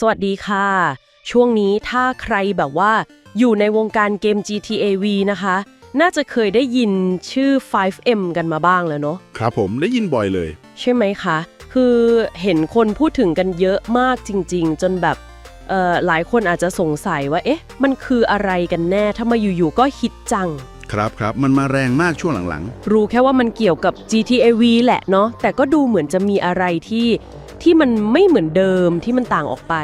สวัสดีค่ะ ช่วงนี้ถ้าใครแบบว่า อยู่ในวงการเกม GTA V นะคะ น่าจะเคยได้ยินชื่อ 5M กันมาบ้างแล้วเนาะครับผมได้ยินบ่อยเลย ใช่ไหมคะ คือเห็นคนพูดถึงกันเยอะมากจริง ๆ จนแบบเอ่อหลายคนอาจจะสงสัยว่า เอ๊ะ มันคืออะไรกันแน่ทำไมอยู่ๆก็ฮิตจัง ครับครับมันมาแรงมากช่วงหลังรู้แค่ว่ามันเกี่ยวกับ GTA V แหละเนาะแต่ก็ดูเหมือนจะมีอะไรที่ ที่มันไม่เหมือนเดิมที่มันต่างออกไป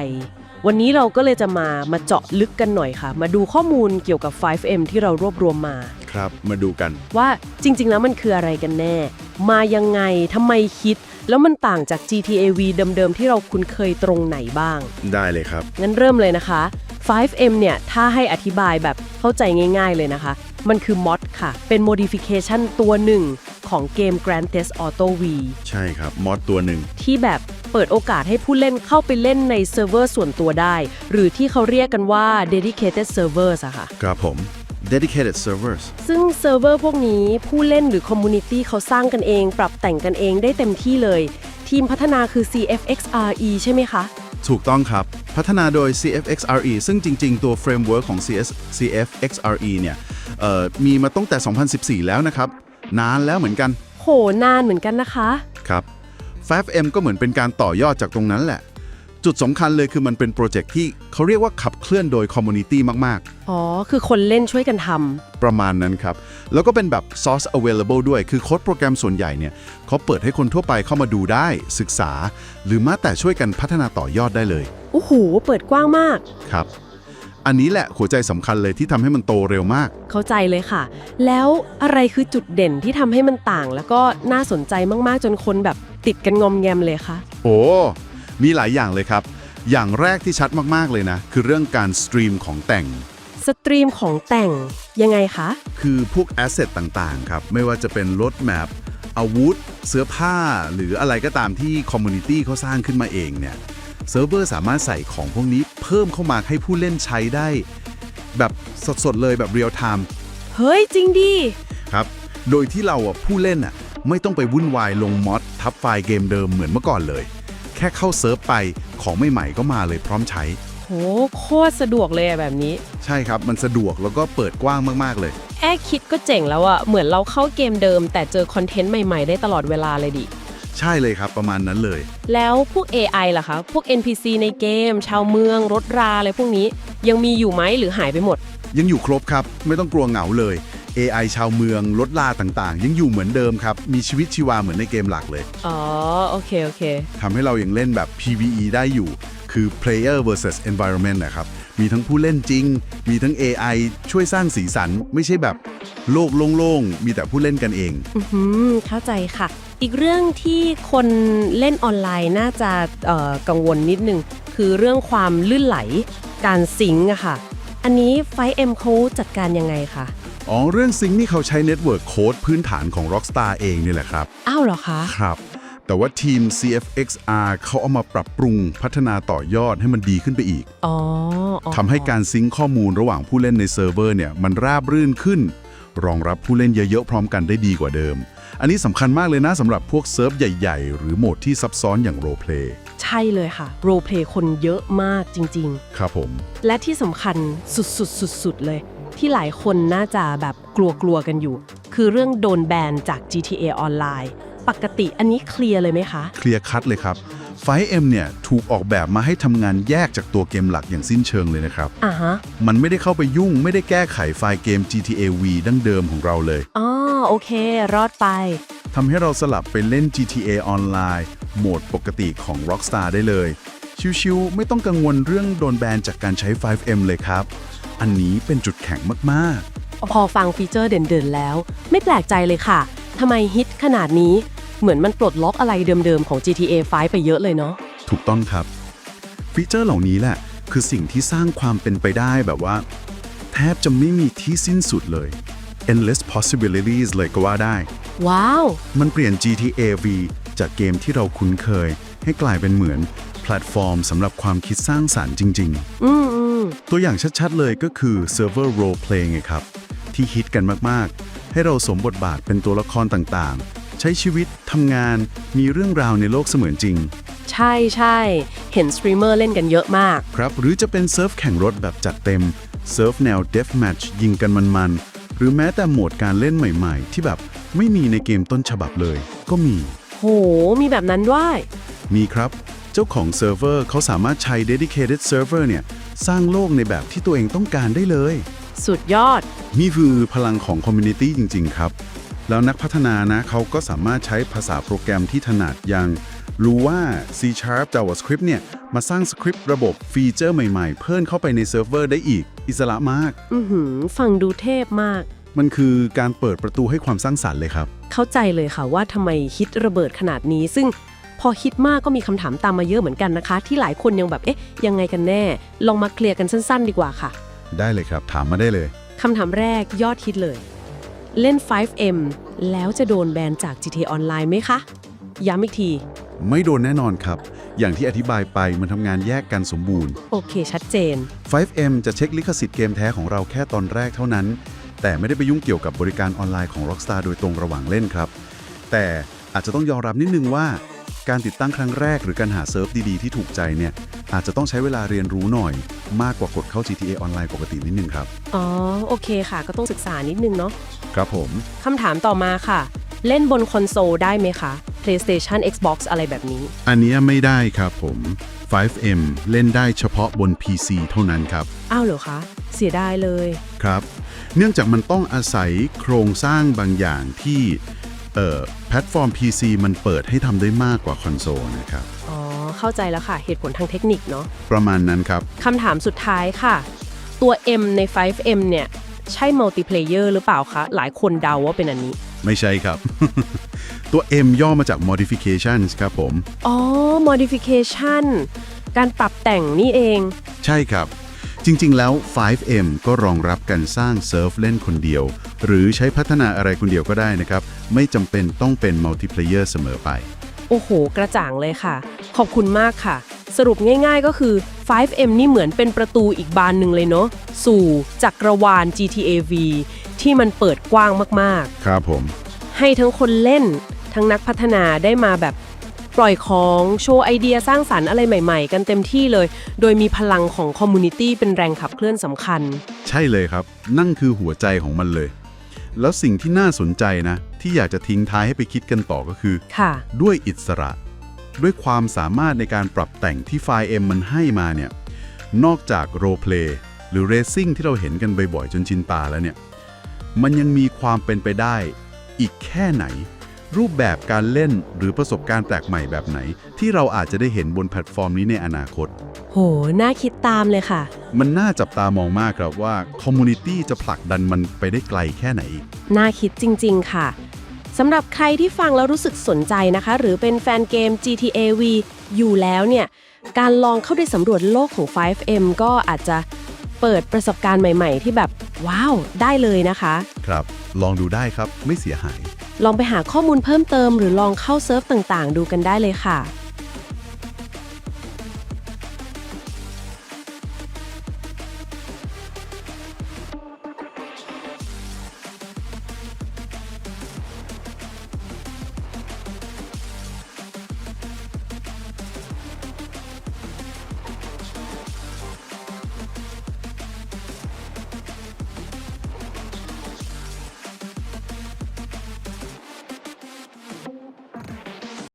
วันนี้เราก็เลยจะมามาเจาะลึกกันหน่อยค่ะ มาดูข้อมูลเกี่ยวกับ 5M ที่เรารวบรวมมาๆครับ มาดูกัน ว่าจริง ๆ แล้วมันคืออะไรกันแน่ มายังไงทำไมคิด แล้วมันต่างจาก GTA V เดิม ๆ ที่เราคุ้นเคยตรงไหนบ้าง ได้เลยครับ งั้นเริ่มเลยนะคะ 5M เนี่ย ถ้าให้อธิบายแบบเข้าใจง่าย ๆ เลยนะคะ มันคือมอดค่ะ เป็น modification ตัวหนึ่งของเกม Grand Theft Auto V ใช่ครับมอดตัวหนึ่งที่แบบ เปิดโอกาสให้ผู้เล่นเข้าไปเล่นในเซิร์ฟเวอร์ส่วนตัวได้ หรือที่เขาเรียกกันว่า dedicated servers อะค่ะ ครับผม dedicated servers ซึ่งเซิร์ฟเวอร์พวกนี้ผู้เล่นหรือคอมมูนิตี้เขาสร้างกันเอง ปรับแต่งกันเองได้เต็มที่เลย ทีมพัฒนาคือ CFXRE ใช่ไหมคะ ถูกต้องครับ พัฒนาโดย CFXRE ซึ่งจริง ๆ ตัวเฟรมเวิร์กของ CS CFXRE เนี่ยเอ่อมีมาตั้งแต่ 2014 แล้วนะครับ นานแล้วเหมือนกัน โหนานเหมือนกันนะคะ ครับ 5M ก็เหมือนเป็นการต่อยอดจากตรงนั้นแหละ จุดสำคัญเลยคือมันเป็นโปรเจกต์ที่เขาเรียกว่าขับเคลื่อนโดยคอมมูนิตี้มากๆอ๋อ คือคนเล่นช่วยกันทำประมาณนั้นครับ แล้วก็เป็นแบบ source available ด้วย คือโค้ดโปรแกรมส่วนใหญ่เนี่ยเขาเปิดให้คนทั่วไปเข้ามาดูได้ ศึกษา หรือแม้แต่ช่วยกันพัฒนาต่อยอดได้เลยโอ้โห เปิดกว้างมาก ครับ อันนี้แหละหัวใจสำคัญเลยที่ทำให้มันโตเร็วมาก เข้าใจเลยค่ะ แล้วอะไรคือจุดเด่นที่ทำให้มันต่าง แล้วก็น่าสนใจมากๆ จนคนแบบ ติดกันงอมแงมเลยคะโอ้มีหลายอย่างเลยครับ อย่างแรกที่ชัดมากๆเลยนะ คือเรื่องการสตรีมของแต่ง สตรีมของแต่งยังไงคะ คือพวกแอสเซทต่างๆครับ ไม่ว่าจะเป็นรถแมพอาวุธ เสื้อผ้า หรืออะไรก็ตามที่คอมมูนิตี้เขาสร้างขึ้นมาเองเนี่ยเซิร์ฟเวอร์สามารถใส่ของพวกนี้เพิ่มเข้ามาให้ผู้เล่นใช้ได้ แบบสดๆเลยแบบเรียลไทม์เฮ้ยจริงดิ ครับ โดยที่เราอะผู้เล่นอะ ไม่ต้องไปวุ่นวายลงมอดทับไฟล์เกมเดิมเหมือนเมื่อก่อนเลย แค่เข้าเซิร์ฟไปของใหม่ๆก็มาเลยพร้อมใช้ โหโคตรสะดวกเลยอะแบบนี้ ใช่ครับ มันสะดวกแล้วก็เปิดกว้างมากๆเลย แค่คิดก็เจ๋งแล้วอะเหมือนเราเข้าเกมเดิม แต่เจอคอนเทนต์ใหม่ๆ ได้ตลอดเวลาเลยดิ ใช่เลยครับประมาณนั้นเลย แล้วพวก AI ล่ะคะ พวก NPC ในเกม ชาวเมือง รถราอะไรพวกนี้ ยังมีอยู่ไหมหรือหายไปหมด ยังอยู่ครบครับ ไม่ต้องกลัวเหงาเลย AI ชาวเมืองรถลาต่างๆ ยังอยู่เหมือนเดิมครับ มีชีวิตชีวาเหมือนในเกมหลักเลยอ๋อ โอเค โอเค ทำให้เรายัางเล่นแบบ PVE ได้อยู่ คือ player versus environment นะครับ มีทั้งผู้เล่นจริง มีทั้ง AI ช่วยสร้างสีสัน ไม่ใช่แบบโลกโล่งๆ มีแต่ผู้เล่นกันเอง อือหือเข้าใจค่ะ อีกเรื่องที่คนเล่นออนไลน์น่าจะเอ่อกังวลนิดนึง คือเรื่องความลื่นไหล การซิงค์อะค่ะ อันนี้ไฟเอ็มเขาจัดการยังไงคะ อ๋อเรื่องซิงค์นี่เขาใช้ Network Code พื้นฐานของ Rockstar เองนี่แหละครับ อ้าวเหรอคะ ครับ แต่ว่าทีม CFXR เขาเอามาปรับปรุงพัฒนาต่อยอดให้มันดีขึ้นไปอีกอ๋ออ๋อทำให้การซิงค์ข้อมูลระหว่างผู้เล่นในเซิร์ฟเวอร์เนี่ยมันราบรื่นขึ้น รองรับผู้เล่นเยอะๆพร้อมกันได้ดีกว่าเดิม อันนี้สำคัญมากเลยนะสำหรับพวกเซิร์ฟใหญ่ๆ หรือโหมดที่ซับซ้อนอย่างโรเพลย์ใช่เลยค่ะ โรเพลย์คนเยอะมากจริง ๆ ครับผม และที่สำคัญสุดๆๆเลย ที่หลายคนน่าจะแบบกลัวๆกันอยู่ คือเรื่องโดนแบนจาก GTA ออนไลน์ปกติอันนี้เคลียร์เลยไหมคะ เคลียร์คัดเลยครับ 5M เนี่ยถูกออกแบบมาให้ทำงานแยกจากตัวเกมหลักอย่างสิ้นเชิงเลยนะครับ อ่าฮะ มันไม่ได้เข้าไปยุ่งไม่ได้แก้ไขไฟล์เกม GTA V ดั้งเดิมของเราเลย อ๋อโอเค รอดไป ทำให้เราสลับไปเล่น GTA ออนไลน์โหมดปกติของ Rockstar ได้เลย ชิวๆไม่ต้องกังวลเรื่องโดนแบนจากการใช้ 5M เลยครับ อันนี้เป็นจุดแข็งมากพอฟังฟีเจอร์เด่นๆแล้ว ไม่แปลกใจเลยค่ะทำไมฮิตขนาดนี้ เหมือนมันปลดล็อกอะไรเดิมๆ ของ GTA 5 ไปเยอะเลยเนาะ ๆ ถูกต้องครับ ฟีเจอร์เหล่านี้แหละ คือสิ่งที่สร้างความเป็นไปได้แบบว่า แทบจะไม่มีที่สิ้นสุดเลย endless possibilities เลยก็ว่าได้ ว้าว มันเปลี่ยน GTA V จากเกมที่เราคุ้นเคย ให้กลายเป็นเหมือน แพลตฟอร์มสำหรับความคิดสร้างสารรค์จริงๆอืมอืม ตัวอย่างชัดๆเลยก็คือ Server Role Play ไงครับ ที่ฮิตกันมากๆ ให้เราสวมบทบาทเป็นตัวละครต่างๆ ใช้ชีวิตทำงานมีเรื่องราวในโลกเสมือนจริง ใช่ใช่เห็นสตรีมเมอร์เล่นกันเยอะมาก ครับ หรือจะเป็นเซิร์ฟแข่งรถแบบจัดเต็มเซิร์ฟแนว Death Match ยิงกันมันๆ หรือแม้แต่โหมดการเล่นใหม่ๆ ที่แบบไม่มีในเกมต้นฉบับเลย ก็มี โห มีแบบนั้นด้วย มีครับ เจ้าของเซิร์ฟเวอร์เขาสามารถใช้ dedicated server เนี่ย สร้างโลกในแบบที่ตัวเองต้องการได้เลย สุดยอด นี่คือพลังของคอมมูนิตี้จริง ๆ ครับ แล้วนักพัฒนานะเขาก็สามารถใช้ภาษาโปรแกรมที่ถนัดอย่าง รู้ว่า C Sharp JavaScript เนี่ย มาสร้างสคริปต์ระบบฟีเจอร์ใหม่ๆ เพิ่มเข้าไปในเซิร์ฟเวอร์ได้อีก อิสระมาก อือหือฟังดูเทพมาก มันคือการเปิดประตูให้ความสร้างสรรค์เลยครับ เข้าใจเลยค่ะว่าทำไมฮิตระเบิดขนาดนี้ ซึ่ง พอฮิตมากก็มีคำถามตามมาเยอะเหมือนกันนะคะ ที่หลายคนยังแบบเอ๊ะยังไงกันแน่ ลองมาเคลียร์กันสั้น ๆ ดีกว่าค่ะ ได้เลยครับ ถามมาได้เลยคำถามแรกยอดฮิตเลย เล่น 5M แล้วจะโดนแบนจาก GTA Online ไหมคะ ย้ำอีกที ไม่โดนแน่นอนครับ อย่างที่อธิบายไปมันทำงานแยกกันสมบูรณ์ โอเคชัดเจน 5M จะเช็คลิขสิทธิ์เกมแท้ของเราแค่ตอนแรกเท่านั้น แต่ไม่ได้ไปยุ่งเกี่ยวกับบริการออนไลน์ของ Rockstar โดยตรงระหว่างเล่นครับ แต่อาจจะต้องยอมรับนิดนึงว่า การติดตั้งครั้งแรกหรือการหาเซิร์ฟดีๆที่ถูกใจเนี่ยอาจจะต้องใช้เวลาเรียนรู้หน่อย มากกว่ากดเข้า GTA ออนไลน์ปกตินิดนึงครับ อ๋อ โอเคค่ะ ก็ต้องศึกษานิดนึงเนาะครับผมคำถามต่อมาค่ะ เล่นบนคอนโซลได้ไหมคะ PlayStation Xbox อะไรแบบนี้ อันเนี้ยไม่ได้ครับผม 5M เล่นได้เฉพาะบน PC เท่านั้นครับ อ้าวเหรอคะ เสียดายเลย ครับ เนื่องจากมันต้องอาศัยโครงสร้างบางอย่างที่เอ่อ แพลตฟอร์ม PC มันเปิดให้ทำได้มากกว่าคอนโซลนะครับ อ๋อ เข้าใจแล้วค่ะ เหตุผลทางเทคนิคเนาะประมาณนั้นครับ คำถามสุดท้ายค่ะ ตัว M ใน 5M เนี่ย ใช่มัลติเพลเยอร์หรือเปล่าคะ หลายคนเดาว่าเป็นอันนี้ ไม่ใช่ครับ ตัว M ย่อมาจาก modifications ครับผม อ๋อ modification การปรับแต่งนี่เอง ใช่ครับ จริง ๆ แล้ว 5M ก็รองรับการสร้างเซิร์ฟเล่นคนเดียว หรือใช้พัฒนาอะไรคนเดียวก็ได้นะครับ ไม่จำเป็นต้องเป็น multiplayer เสมอไป โอ้โห กระจ่างเลยค่ะ ขอบคุณมากค่ะ สรุปง่ายๆก็คือ 5M นี่เหมือนเป็นประตูอีกบานหนึ่งเลยเนาะ สู่จักรวาล GTA V ที่มันเปิดกว้างมากครับผมๆให้ทั้งคนเล่น ทั้งนักพัฒนาได้มาแบบ ปล่อยของโชว์ไอเดียสร้างสรรค์อะไรใหม่ๆ กันเต็มที่เลย โดยมีพลังของคอมมูนิตี้เป็นแรงขับเคลื่อนสำคัญ ใช่เลยครับ นั่นคือหัวใจของมันเลย แล้วสิ่งที่น่าสนใจนะ ที่อยากจะทิ้งท้ายให้ไปคิดกันต่อก็คือ ค่ะ ด้วยอิสระ ด้วยความสามารถในการปรับแต่งที่ไฟล์ M มันให้มาเนี่ยนอกจากโรเพลย์หรือเรซิ่งที่เราเห็นกันบ่อยๆ จนชินตาแล้วเนี่ย มันยังมีความเป็นไปได้อีกแค่ไหน รูปแบบการเล่นหรือประสบการณ์แปลกใหม่แบบไหน ที่เราอาจจะได้เห็นบนแพลตฟอร์มนี้ในอนาคต โห น่าคิดตามเลยค่ะ มันน่าจับตามองมากครับว่าคอมมูนิตี้จะผลักดันมันไปได้ไกลแค่ไหนอีกน่าคิดจริง ๆ ค่ะสำหรับใครที่ฟังแล้วรู้สึกสนใจนะคะ หรือเป็นแฟนเกม GTA V อยู่แล้วเนี่ย การลองเข้าไปสำรวจโลกของ 5M ก็อาจจะเปิดประสบการณ์ใหม่ ๆ ที่แบบ ว้าว ได้เลยนะคะ ครับ ลองดูได้ครับไม่เสียหาย ลองไปหาข้อมูลเพิ่มเติมหรือลองเข้าเซิร์ฟต่างๆ ดูกันได้เลยค่ะ